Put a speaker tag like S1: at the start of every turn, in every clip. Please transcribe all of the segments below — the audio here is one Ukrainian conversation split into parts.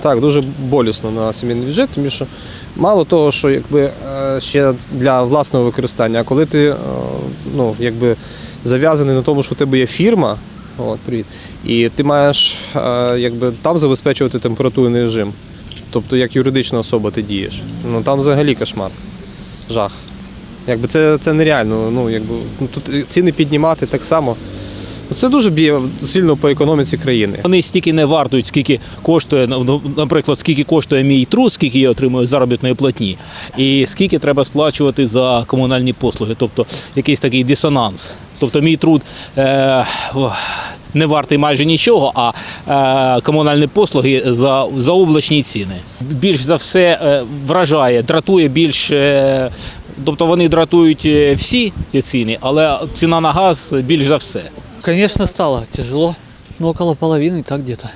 S1: Так, дуже болісно на сімейний бюджет, тому що мало того, що якби е, ще для власного використання, а коли ти е, ну, якби зав'язаний на тому, що у тебе є фірма, от, привіт, і ти маєш е, якби, там забезпечувати температурний режим. Тобто як юридична особа ти дієш. Ну там взагалі кошмар. Жах. Якби це, це нереально. Ну, якби, ну, тут ціни піднімати так само. Ну, Це дуже б'є сильно по економіці країни.
S2: Вони стільки не вартують, скільки коштує, ну, наприклад, скільки коштує мій труд, скільки я отримую заробітної платні, і скільки треба сплачувати за комунальні послуги, тобто якийсь такий дисонанс. Тобто мій труд е, не вартий майже нічого, а е, комунальні послуги за, за облачні ціни. Більш за все е, вражає, дратує більш. Е, Тобто вони дратують е, всі ці ціни, але ціна на газ більш за все.
S3: Конечно, стало тяжело. Ну, около половины, так где-то.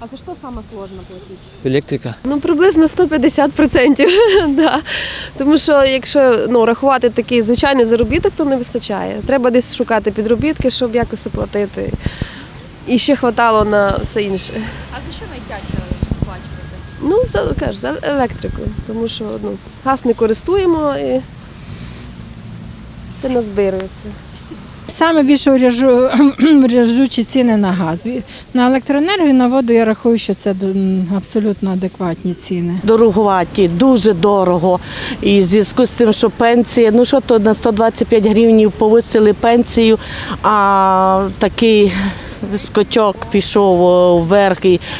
S4: А за что самое сложно платить?
S3: Электрика.
S5: Ну, приблизно 150%. да. Тому що якщо ну, рахувати такий звичайний заробіток, то не вистачає. Треба десь шукати підробітки, щоб якось оплатити. І ще хватало на все інше.
S4: А за що найтяжче сплачувати?
S5: Ну, за, кажу, за електрикою, тому що ну, газ не користуємо і все назбирується.
S6: Саме більше уряжу, уряжучі ціни на газ. На електроенергію, на воду я рахую, що це абсолютно адекватні ціни.
S7: Дороговаті, дуже дорого. І в зв'язку з тим, що пенсія, ну що то на 125 гривень повисили пенсію, а такий скочок пішов вверх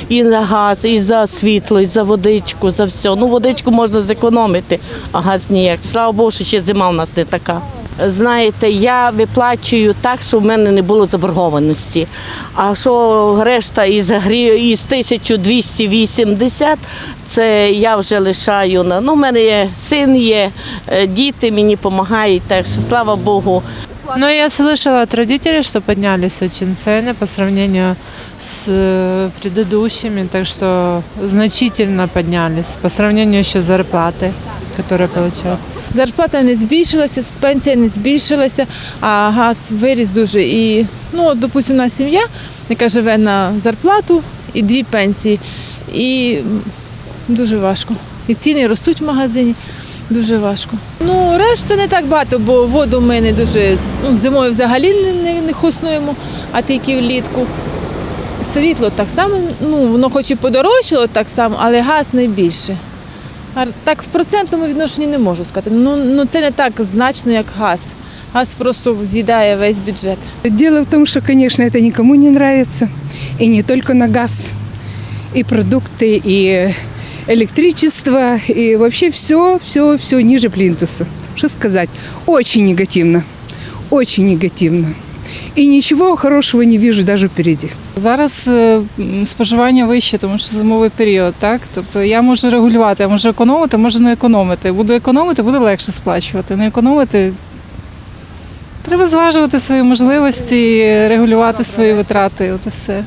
S7: і, за газ, і за світло, і за водичку, за все. Ну, водичку можна зекономити, а газ ніяк. Слава Богу, що ще зима в нас не така. Знаєте, я виплачую так, щоб в мене не було заборгованості. А що решта із грі- із 1280, це я вже лишаю на. Ну, в мене є син є, е, діти мені допомагають, так що слава Богу.
S8: Но я слышала от родителей, что поднялись очень цены по сравнению с э, предыдущими, так что значительно поднялись по сравнению еще с зарплатой, которую получают.
S9: Зарплата не збільшилася, пенсія не збільшилася, а газ виріс дуже. І, ну, допустимо, у нас сім'я, яка живе на зарплату і дві пенсії. І дуже важко. І ціни ростуть в магазині. Дуже важко. Ну, решта не так багато, бо воду ми не дуже ну, зимою взагалі не, не, не хоснуємо, а тільки влітку. Світло так само, ну воно хоч і подорожчало так само, але газ найбільше. А так в процентному відношенні не можу сказати. Ну, ну це не так значно, як газ. Газ просто з'їдає весь бюджет.
S10: Дело в том, что, конечно, это никому не нравится. И не только на газ. И продукты, и электричество, и вообще все, все, все ниже плинтуса. Что сказать? Очень негативно. Очень негативно. И нічого хорошого не вижу навіть впереді.
S8: Зараз е, споживання вище, тому що зимовий період, так? Тобто я можу регулювати, я можу економити, можу не економити. Буду економити, буде легше сплачувати. Не економити. Треба зважувати свої можливості, регулювати свої витрати. От і все.